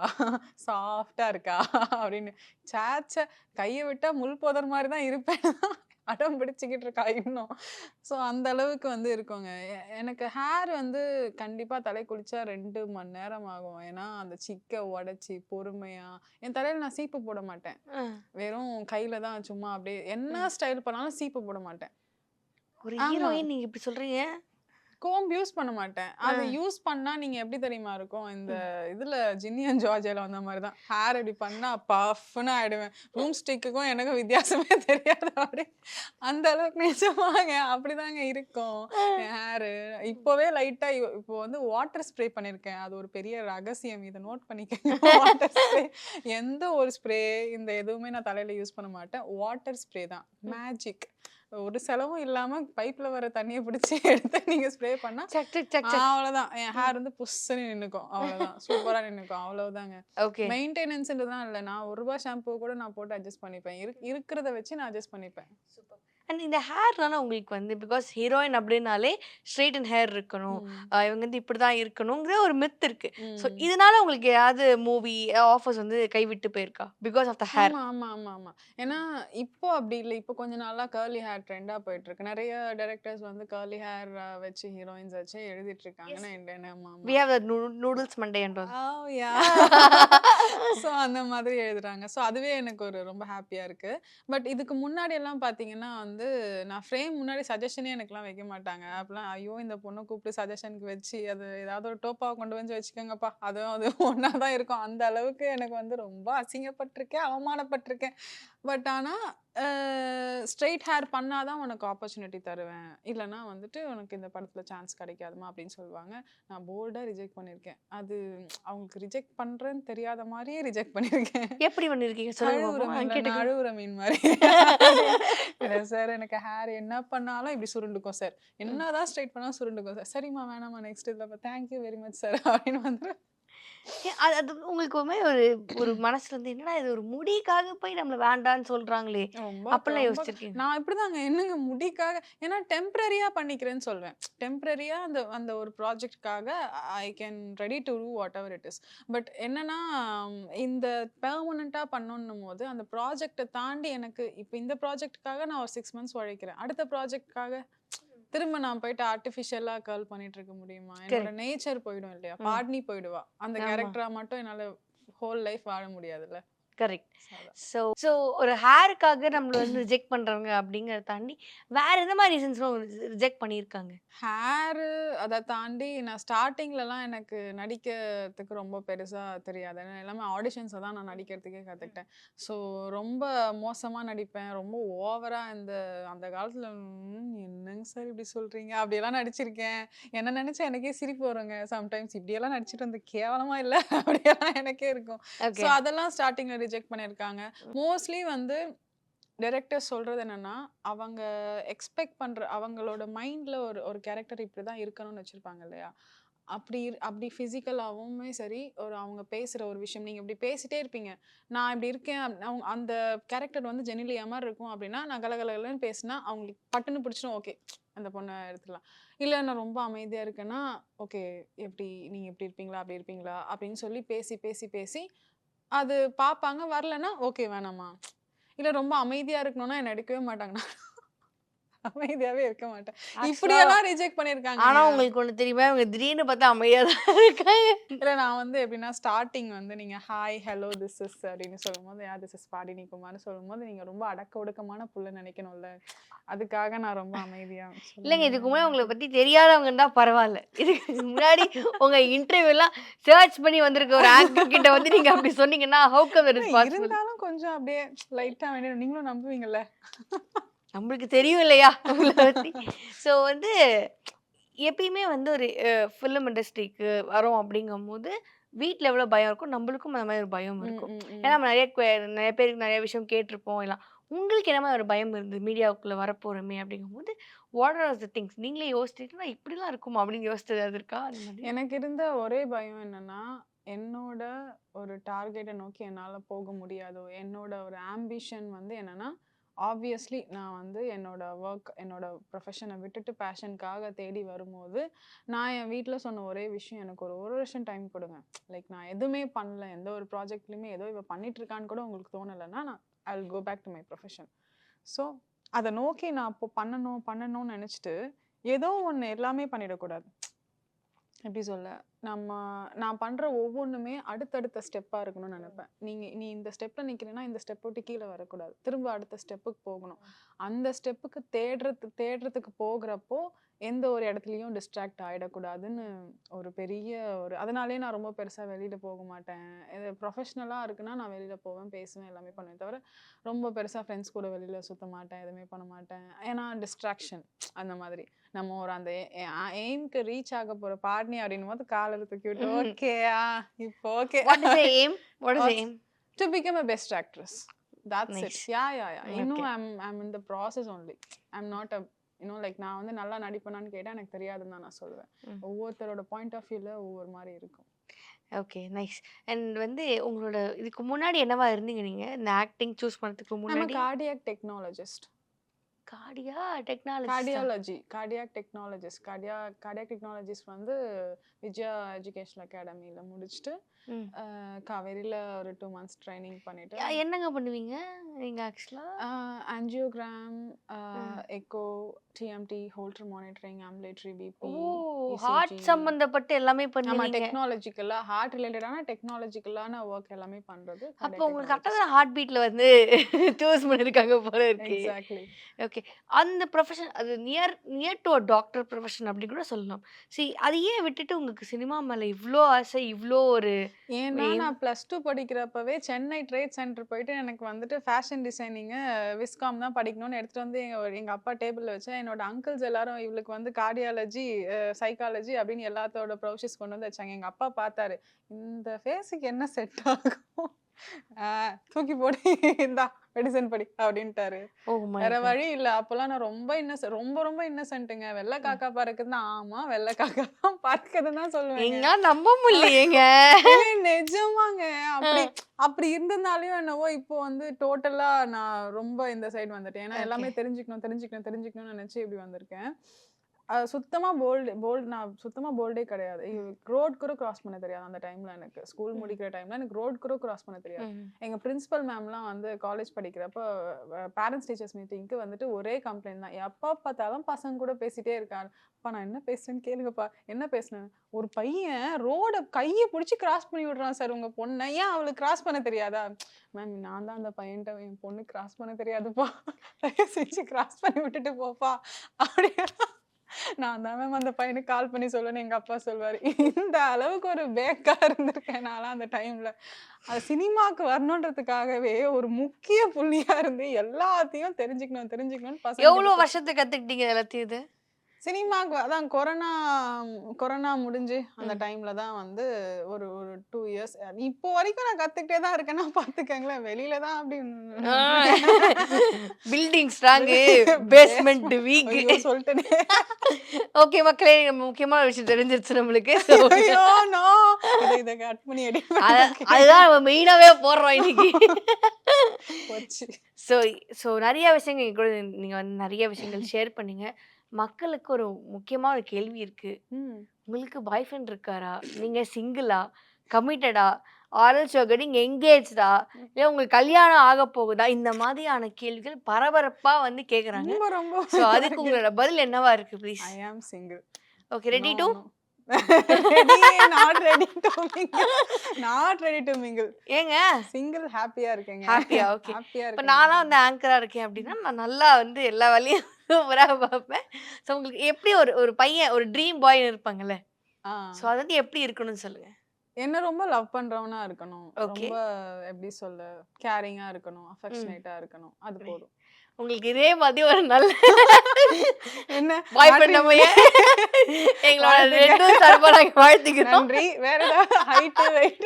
B: சாஃப்டாக இருக்கா? அப்படின்னு. சேச்ச கையை விட்டா முள் போதர் மாதிரி தான் இருப்பேன். அடம் பிடிச்சிக்கிட்டு இருக்கா இன்னும். ஸோ அந்த அளவுக்கு வந்து இருக்குங்க. எனக்கு ஹேர் வந்து கண்டிப்பாக தலை குளிச்சா ரெண்டு மணி நேரம் ஆகும். ஏன்னா அந்த சிக்கை உடச்சி பொறுமையா என் தலையில நான் சீப்பு போட மாட்டேன். வெறும் கையில தான் சும்மா அப்படியே என்ன ஸ்டைல் பண்ணாலும் சீப்பு போட மாட்டேன்.
A: ஒரு. ஹீரோயின் நீங்கள் இப்படி சொல்கிறீங்க
B: கோம்பு யூஸ் பண்ண மாட்டேன். அது. யூஸ் பண்ணா நீங்க எப்படி தெரியுமா இருக்கும்? இந்த இதுல ஜின்னியன் ஜார்ஜியால வந்த மாதிரி தான். ஹேர் இப்படி பண்ணா பஃப்னு ஆயிடுவேன். ரூம் ஸ்டிக்குக்கும் எனக்கும் வித்தியாசமே தெரியாது. அப்படி அந்த அளவுக்கு நிஜமாங்க. அப்படிதாங்க இருக்கும். ஹேரு இப்போவே லைட்டா இப்போ வந்து வாட்டர் ஸ்ப்ரே பண்ணிருக்கேன். அது ஒரு பெரிய ரகசியம். இதை நோட் பண்ணிக்கங்க. வாட்டர் ஸ்ப்ரே எந்த ஒரு ஸ்ப்ரே இந்த எதுவுமே நான் தலையில யூஸ் பண்ண மாட்டேன். வாட்டர் ஸ்ப்ரே தான். மேஜிக் ஒரு செலவும் இல்லாம பைப்ல வர தண்ணியை பிடிச்சி எடுத்து நீங்க ஸ்ப்ரே பண்ணா
A: சக் சக் சக்
B: ஆ,
A: சக்.
B: அவ்வளவுதான். என் ஹேர் வந்து புஷ்ஷுன்னு நின்னுக்கும். அவ்வளவுதான். சூப்பரா நின்னுக்கும். அவ்வளவுதாங்க.
A: ஓகே.
B: மெயின்டெனன்ஸ்ன்றதுலாம் இல்ல. நான் ஒரு ரூபாய் ஷாம்பு கூட நான் போட்டு அட்ஜஸ்ட் பண்ணிப்பேன். இரு- இருக்கிறத வச்சு நான் அட்ஜஸ்ட் பண்ணிப்பேன்.
A: அண்ட் இந்த ஹேர்னால உங்களுக்கு வந்து பிகாஸ் ஹீரோயின் அப்படின்னாலே ஸ்ட்ரெயிட் அண்ட் ஹேர் இருக்கணும். இவங்க வந்து இப்படி தான் இருக்கணுங்கிற ஒரு மித் இருக்கு. ஸோ. இதனால உங்களுக்கு ஏதாவது மூவி ஆஃபர்ஸ் வந்து கைவிட்டு போயிருக்கா? பிகாஸ் ஆஃப் த ஹேர்
B: ஆமா ஆமா ஆமா ஆமா. ஏன்னா இப்போ அப்படி இல்லை. இப்போ கொஞ்ச நாளா கர்லி ஹேர் ட்ரெண்டா போயிட்டு இருக்கு. நிறைய டைரக்டர்ஸ் வந்து கர்லி ஹேர் வச்சு ஹீரோயின்ஸ் வச்சு எழுதிட்டு இருக்காங்கன்னு என்ன
A: we have noodles
B: Oh, yeah. So அந்த மாதிரி எழுதுறாங்க. ஸோ அதுவே எனக்கு ஒரு ரொம்ப ஹாப்பியாக இருக்கு. பட் இதுக்கு முன்னாடி எல்லாம் பார்த்தீங்கன்னா வந்து நான் ஃப்ரேம் முன்னாடி சஜஷனே எனக்குலாம் வைக்க மாட்டாங்க. அப்பெல்லாம் ஐயோ இந்த பொண்ணை கூப்பிட்டு சஜஷனுக்கு வச்சு அது ஏதாவது ஒரு டோப்பாவை கொண்டு வந்து வச்சுக்கோங்கப்பா. அதுவும் அது ஒன்றா தான் இருக்கும். அந்த அளவுக்கு எனக்கு வந்து ரொம்ப அசிங்கப்பட்டிருக்கேன் அவமானப்பட்டிருக்கேன். பட் ஆனால் ஸ்ட்ரெயிட் ஹேர் பண்ணாதான் உனக்கு ஆப்பர்ச்சுனிட்டி தருவேன். இல்லைன்னா வந்துட்டு உனக்கு இந்த படத்தில் சான்ஸ் கிடைக்காதுமா அப்படின்னு சொல்லுவாங்க. நான் போல்டாக ரிஜெக்ட் பண்ணியிருக்கேன் அது அவங்களுக்கு ரிஜெக்ட் பண்ணுறேன்னு தெரியாத மாதிரியே ரிஜெக்ட் பண்ணியிருக்கேன்
A: எப்படி பண்ணிருக்கீங்க? சொல்லுங்க
B: அழுவுற மீன் மாதிரி. சார் எனக்கு ஹேர் என்ன பண்ணாலும் இப்படி சுருண்டுக்கும் சார் என்னதான் ஸ்ட்ரைட் பண்ணாலும் சுருண்டுக்கும் சார் சரிம்மா வேணாம்மா நெக்ஸ்ட் இதில் தேங்க்யூ வெரி மச் சார் அப்படின்னு வந்து
A: அது அது உங்களுக்கு ஒரு மாதிரி ஒரு ஒரு மனசுல இருந்து என்னடா இது ஒரு முடிக்காக போய் நம்மள வேண்டான்னு சொல்றாங்களே?
B: ரொம்ப
A: அப்பெல்லாம்
B: ரொம்ப
A: யோசிச்சிருக்கீங்க.
B: நான் இப்படிதாங்க என்னங்க முடிக்காக ஏன்னா டெம்பரரியா பண்ணிக்கிறேன்னு சொல்வேன். டெம்பரரியா அந்த அந்த ஒரு ப்ராஜெக்ட்காக I can ready to do whatever it is but என்னன்னா உம், இந்த பெர்மனண்டா பண்ணணும் போது அந்த ப்ராஜெக்டை தாண்டி எனக்கு இப்போ இந்த ப்ராஜெக்ட்டுக்காக நான் ஒரு சிக்ஸ் மந்த்ஸ் உழைக்கிறேன். அடுத்த ப்ராஜெக்ட்காக திரும்ப நான் போயிட்டு ஆர்டிஃபிஷியலா கேர்ள் பண்ணிட்டு இருக்க முடியுமா? என்னோட நேச்சர் போயிடும் இல்லையா. பாட்னி போயிடுவா. அந்த. கேரக்டரா மட்டும் என்னால ஹோல் லைஃப் வாழ முடியாதுல்ல?
A: கரெக்ட். ஸோ ஸோ ஒரு ஹேருக்காக நம்மள வந்து ரிஜெக்ட் பண்றாங்க அப்படிங்கிறத தாண்டி வேற எந்த மாதிரி ரீசன்ஸ்லாம் ரிஜெக்ட் பண்ணியிருக்காங்க?
B: ஹேரு அதை தாண்டி நான் ஸ்டார்டிங்லலாம் எனக்கு நடிக்கிறதுக்கு ரொம்ப பெருசாக தெரியாது. எல்லாமே ஆடிஷன்ஸை தான் நான் நடிக்கிறதுக்கே கற்றுக்கிட்டேன் ஸோ ரொம்ப மோசமாக நடிப்பேன். ரொம்ப ஓவராக இந்த அந்த காலத்தில் என்னங்க சார் இப்படி சொல்கிறீங்க அப்படியெல்லாம் நடிச்சிருக்கேன். என்ன நினச்சா எனக்கே சிரிப்பு வருங்க. சம்டைம்ஸ் இப்படியெல்லாம் நடிச்சிட்டு வந்து கேவலமாக இல்லை? அப்படியெல்லாம் எனக்கே இருக்கும். ஸோ அதெல்லாம் ஸ்டார்டிங்கில் ரிஜெக்ட் பண்ணியிருக்காங்க. மோஸ்ட்லி வந்து டைரக்டர் சொல்கிறது என்னென்னா அவங்க எக்ஸ்பெக்ட் பண்ணுற அவங்களோட மைண்டில் ஒரு ஒரு கேரக்டர் இப்படி தான் இருக்கணும்னு வச்சுருப்பாங்க இல்லையா? அப்படி அப்படி ஃபிசிக்கலாகவுமே சரி ஒரு அவங்க பேசுகிற ஒரு விஷயம் நீங்கள் இப்படி பேசிட்டே இருப்பீங்க. நான் இப்படி இருக்கேன் அவங்க அந்த கேரக்டர் வந்து ஜெனிலி மாதிரி இருக்கும் அப்படின்னா நான் கலகலன்னு பேசினா அவங்களுக்கு பட்டுன்னு பிடிச்சிடும் ஓகே அந்த பொண்ணை எடுத்துடலாம் இல்லை நான் ரொம்ப அமைதியாக இருக்கேன்னா ஓகே எப்படி நீங்கள் எப்படி இருப்பீங்களா அப்படி இருப்பீங்களா அப்படின்னு சொல்லி பேசி பேசி பேசி அது பார்ப்பாங்க வரலன்னா ஓகே வேணாமா? இல்லை ரொம்ப அமைதியாக இருக்கணும்னா என்னை எடுக்கவே மாட்டாங்கண்ணா அமைதியாவே இருக்க மாட்டேன். இப்படியெல்லாம் ரிஜெக்ட் பண்ணியிருக்காங்க
A: ஆனா உங்களுக்கு ஒண்ணு தெரியுமா? இவங்க திடீர்னு பார்த்தா அமைதியா தான் இருக்காங்க.
B: இல்லை நான் வந்து எப்படின்னா ஸ்டார்டிங் வந்து நீங்கள் ஹாய் ஹலோ திஸ் இஸ் அப்படின்னு சொல்லும்போது யா திஸ் இஸ் பாடினி குமார்னு சொல்லும்போது நீங்கள் ரொம்ப அடக்க ஒடுக்கமான புள்ள நினைக்கணும்ல. அதுக்காக நான் ரொம்ப அமைதியாக
A: இல்லைங்க இதுக்கு முன்னாடி உங்களை பத்தி தெரியாதவங்க தான் பரவாயில்ல. இதுக்கு முன்னாடி உங்க இன்டர்வியூ எல்லாம் சர்ச் பண்ணி வந்திருக்க ஒரு ஆக்டர் கிட்ட வந்து நீங்க அப்படி சொன்னீங்கன்னா ஹவு கம்
B: இருந்தாலும் கொஞ்சம் அப்படியே லைட்டாக வேணும் நீங்களும் நம்புவீங்கல்ல.
A: நம்மளுக்கு தெரியும் இல்லையா? பத்தி. ஸோ வந்து எப்பயுமே வந்து ஒரு ஃபிலிம் இண்டஸ்ட்ரிக்கு வரோம் அப்படிங்கும்போது வீட்டில் எவ்வளோ பயம் இருக்கும் நம்மளுக்கும் அந்த மாதிரி ஒரு பயம் இருக்கும். ஏன்னா நம்ம நிறைய நிறைய பேருக்கு நிறைய விஷயம் கேட்டிருப்போம் எல்லாம். உங்களுக்கு என்ன மாதிரி ஒரு பயம் இருந்தது மீடியாவுக்குள்ள வரப்போறோமே அப்படிங்கும்போது வாட் ஆர் த திங்ஸ் நீங்களே யோசிச்சுட்டு நான் இப்படிலாம் இருக்குமா? அப்படின்னு யோசிச்சது அது இருக்கா?
B: எனக்கு இருந்த ஒரே பயம் என்னன்னா என்னோட ஒரு டார்கெட்டை நோக்கி என்னால் போக முடியாதோ என்னோட ஒரு ஆம்பிஷன் வந்து என்னன்னா ஆப்வியஸ்லி நான் வந்து என்னோட ஒர்க் என்னோட ப்ரொஃபஷனை விட்டுட்டு பேஷனுக்காக தேடி வரும்போது நான் என் வீட்டில் சொன்ன ஒரே விஷயம் எனக்கு ஒரு ஒரு வருஷம் டைம் கொடுங்க. லைக் நான் எதுவுமே பண்ணல. எந்த ஒரு ப்ராஜெக்ட்லையுமே ஏதோ இவ பண்ணிட்டு இருக்கான்னு கூட உங்களுக்கு தோணலைன்னா நான் I will go back to my profession so அதை நோக்கி நான் இப்போ பண்ணணும் பண்ணணும்னு நினச்சிட்டு ஏதோ ஒன்று எல்லாமே பண்ணிடக்கூடாது. எப்படி சொல்ல? நம்ம நான் பண்ணுற ஒவ்வொன்றுமே அடுத்தடுத்த ஸ்டெப்பாக இருக்கணும்னு நினைப்பேன். நீங்கள் நீ இந்த ஸ்டெப்பில் நிற்கிறேன்னா இந்த ஸ்டெப் விட்டு கீழே வரக்கூடாது. திரும்ப அடுத்த ஸ்டெப்புக்கு போகணும். அந்த ஸ்டெப்புக்கு தேடுறது தேடுறதுக்கு போகிறப்போ எந்த ஒரு இடத்துலையும் டிஸ்ட்ராக்ட் ஆகிடக்கூடாதுன்னு ஒரு பெரிய ஒரு அதனாலே நான் ரொம்ப பெருசாக வெளியில் போக மாட்டேன். இது ப்ரொஃபஷ்னலாக இருக்குன்னா நான் வெளியில் போவேன் பேசுவேன் எல்லாமே பண்ணுவேன் தவிர ரொம்ப பெருசாக ஃப்ரெண்ட்ஸ் கூட வெளியில் சுற்ற மாட்டேன் எதுவுமே பண்ண மாட்டேன். ஏன்னா டிஸ்ட்ராக்ஷன் அந்த மாதிரி. நம்ம ஒரு அந்த எய்ம்க்கு ரீச் ஆக போகிற பாட்னி அப்படின்னும் போது காலில் தூக்கி விட்டு ஓகே இப்போ okay
A: what is aim what is
B: What's-
A: aim
B: to become a best actress. That's
A: Nice.
B: it yeah yeah. Yeah இன்னும்
A: Okay.
B: i'm i'm in the process only. Not a you know like நான் வந்து நல்லா நடிப்பேனான்னு கேட்டா எனக்கு தெரியாதுன்னு தான் நான் சொல்லுவேன். ஒவ்வொருத்தரோட பாயிண்ட் ஆஃப் வியூல ஒவ்வொரு மாதிரி இருக்கும்.
A: ஓகே நைஸ் அண்ட் வந்து உங்களோட இதுக்கு முன்னாடி என்னவா இருந்தீங்க நீங்க? இந்த ஆக்டிங் சூஸ் பண்ணதுக்கு
B: நம்ம
A: முன்னாடி?
B: Cardiac technologist
A: cardia technology
B: cardiology cardiac technologist cardia cardiac technologist வந்து விஜயா எஜுகேஷன் அகாடமியில் முடிச்சுட்டு காவேரியில ஒரு டூ மந்த்ஸ் ட்ரைனிங் பண்ணிட்டு
A: என்னங்க பண்ணுவீங்க நீங்க ஆக்சுவலா
B: angiogram echo TMT holter monitoring ambulatory BP
A: heart சம்பந்தப்பட்ட எல்லாமே பண்ணுவீங்க.
B: டெக்னாலஜிக்கலா ஹார்ட் ரிலேட்டடான டெக்னாலஜிக்கலான ஒர்க் எல்லாமே பண்றது
A: அப்போ உங்களுக்கு கரெக்டாக ஹார்ட் பீட்ல வந்து சூஸ் பண்ணிருக்காங்க போல இருக்கு.
B: எக்ஸாக்ட்லி
A: ஓகே அந்த ப்ரொஃபஷன் அது near near to a doctor profession அப்படி கூட சொல்லலாம். சரி அது ஏன் விட்டுட்டு உங்களுக்கு சினிமா மேல இவ்ளோ ஆசை இவ்ளோ ஒரு
B: ஏன்னா
A: ஏன்?
B: நான் ப்ளஸ் டூ படிக்கிறப்பவே சென்னை ட்ரேட் சென்டர் போயிட்டு எனக்கு வந்துட்டு ஃபேஷன் டிசைனிங்கு விஸ்காம் தான் படிக்கணும்னு எடுத்துட்டு வந்து எங்க எங்க அப்பா டேபிள்ல வச்சேன் என்னோட அங்கிள்ஸ் எல்லாரும் இவளுக்கு வந்து கார்டியாலஜி சைக்காலஜி அப்படின்னு எல்லாத்தோட ப்ரொஃபஷன்ஸ் கொண்டு வந்து வச்சாங்க எங்க அப்பா பார்த்தாரு இந்த ஃபேஸுக்கு என்ன செட் ஆகும் தூக்கி போடு இந்தா மெடிசன் படி அப்படின்ட்டாரு.
A: மை
B: வேற வழி இல்ல. அப்பெல்லாம் நான் ரொம்ப இன்னசென்ட் ரொம்ப ரொம்ப இன்னசென்ட்டுங்க வெள்ளை காக்கா பறக்குதுன்னா ஆமா வெள்ளை காக்கா தான் பறக்குதுன்னு தான் சொல்லுவேன்
A: நம்ப முடியலையேங்க.
B: நிஜமாங்க. அப்படி அப்படி இருந்ததுனாலயும் என்னவோ இப்போ வந்து டோட்டலா நான் ரொம்ப இந்த சைடு வந்துட்டேன். ஏன்னா எல்லாமே தெரிஞ்சுக்கணும் தெரிஞ்சுக்கணும் தெரிஞ்சுக்கணும்னு நினைச்சு இப்படி வந்திருக்கேன். அது சுத்தமா போல்டு போல்டு நான் சுத்தமா போல்டே கிடையாது. ரோட் கூட கிராஸ் பண்ண தெரியாது அந்த டைம்ல எனக்கு. ஸ்கூல் முடிக்கிற டைம்ல எனக்கு ரோட் கூட கிராஸ் பண்ண தெரியாது.
A: ம்.
B: எங்க பிரின்சிபல் மேம்லாம் வந்து காலேஜ் படிக்கிறப்ப பேரண்ட்ஸ் டீச்சர்ஸ் மீட்டிங்க்கு வந்துட்டு ஒரே கம்ப்ளைண்ட் தான். எப்போ பார்த்தாலும் பசங்க கூட பேசிட்டே இருக்காரு. அப்பா நான் என்ன பேசுறேன்னு கேளுங்கப்பா. என்ன பேசுனேன் ஒரு பையன் ரோட கையை பிடிச்சி கிராஸ் பண்ணி விடுறான் சார் உங்க பொண்ணை. ஏன் அவளுக்கு கிராஸ் பண்ண தெரியாதா? மேம் நான் தான் அந்த பையன்ட்ட என் பொண்ணு கிராஸ் பண்ண தெரியாதுப்பா. தயவு செஞ்சு கிராஸ் பண்ணி விட்டுட்டு போப்பா. அப்படி நான் தான் மேம் அந்த பையனுக்கு கால் பண்ணி சொல்லணும்னு எங்க அப்பா சொல்வார். இந்த அளவுக்கு ஒரு பேக்கா இருந்திருக்கேன் நான்லாம் அந்த டைம்ல அது சினிமாக்கு வரணுன்றதுக்காகவே ஒரு முக்கிய புள்ளியாக இருந்து எல்லாத்தையும் தெரிஞ்சுக்கணும் தெரிஞ்சுக்கணும்னு எவ்வளோ
A: எவ்வளவு வருஷத்துக்கு கத்துக்கிட்டீங்க எல்லாத்தையும் இது?
B: சினிமாக்கு அதான் கொரோனா கொரோனா முடிஞ்சு அந்த. டைம்ல தான் வந்து ஒரு ஒரு டூ இயர்ஸ் இப்போ வரைக்கும் நான் கத்துக்கிட்டே தான் இருக்கேன்னா பாத்துக்கங்களேன். வெளியில தான் அப்படி
A: பில்டிங் ஸ்ட்ராங்கு பேஸ்மெண்ட் வீக்
B: ஐயோ, சொல்லிட்டேனே.
A: ஓகே மக்களே முக்கியமான விஷயம் தெரிஞ்சிருச்சு நம்மளுக்கு.
B: இதை கட் பண்ணி
A: அதுதான் நம்ம மெயினாவே போடுறோம் இன்னைக்கு. ஸோ ஸோ நிறைய விஷயங்கள் கூட நீங்க வந்து நிறைய விஷயங்கள் ஷேர் பண்ணீங்க. மக்களுக்கு ஒரு முக்கியமான ஒரு கேள்வி இருக்கு. உங்களுக்கு பாய் ஃப்ரெண்ட் இருக்காரா? நீங்க சிங்கிளா கமிட்டடா ஆரல் கெட்டிங் எங்கேஜ்டா இல்லை உங்களுக்கு கல்யாணம் ஆக போகுதா? இந்த மாதிரியான கேள்விகள் பரபரப்பா வந்து
B: ரொம்ப
A: ஸோ அதுக்கு உங்களோட பதில் என்னவா இருக்கு please
B: I am single
A: okay ready to
B: not ready to mingle not ready to mingle
A: ஏங்க?
B: சிங்கிள் ஹாப்பியா இருக்கேங்க.
A: Happy-ஆ? Okay.
B: ஹாப்பியா
A: இப்போ
B: இருக்கேன்
A: நானா வந்து ஆங்கரா இருக்கேன் அப்படின்னா நான் நல்லா வந்து எல்லா வேலையும் சூப்பராக பார்ப்பேன். ஸோ உங்களுக்கு எப்படி ஒரு ஒரு பையன் ஒரு ட்ரீம் பாய் இருப்பாங்கல்ல. ஸோ அது வந்து எப்படி இருக்கணும்னு சொல்லுங்க.
B: என்ன ரொம்ப லவ் பண்றவனா இருக்கணும். ரொம்ப எப்படி சொல்ல கேரிங்கா இருக்கணும் அஃபெக்ஷனேட்டா இருக்கணும். அது. போதும்.
A: உங்களுக்கு இதே மாதிரி ஒரு நல்ல
B: என்ன?
A: பாய் நம்ம எங்களோட. ரெண்டும் சார்பாக நாங்கள் வாழ்த்துக்கிறோம்.
B: நன்றி. வேற ஏதாவது ஹைட் வெயிட்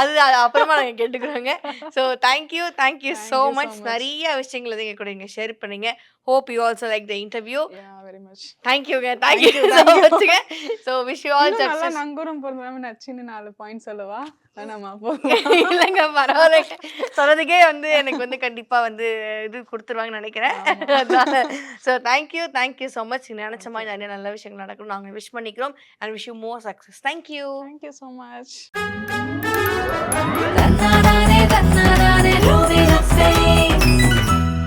A: அது அப்புறமா நாங்கள் கேட்டுக்கிறோங்க. So thank you thank you so much. நிறைய விஷயங்கள் எங்க கூட இங்கே ஷேர் பண்ணீங்க. Hope you also like the interview
B: very much
A: தேங்க்யூங்க thank you
B: you,
A: so
B: thank you.
A: மச்சுங்க ஸோ விஷ் யூ ஆல்
B: நல்லா
A: சக்ஸஸ்
B: நங்கூரம் பிறந்தாம நச்சுன்னு நாலு பாயிண்ட் சொல்லவா? வேணாமா போ.
A: இல்லைங்க பரவாயில்லைங்க. சொன்னதுக்கே வந்து எனக்கு வந்து கண்டிப்பா வந்து இது கொடுத்துருவாங்கன்னு நினைக்கிறேன். அதனால so thank you thank you so much நினைச்ச மாதிரி நிறைய நல்ல விஷயங்கள் நடக்கணும் நாங்கள் விஷ் பண்ணிக்கிறோம். And wish you more success thank you
B: thank you so much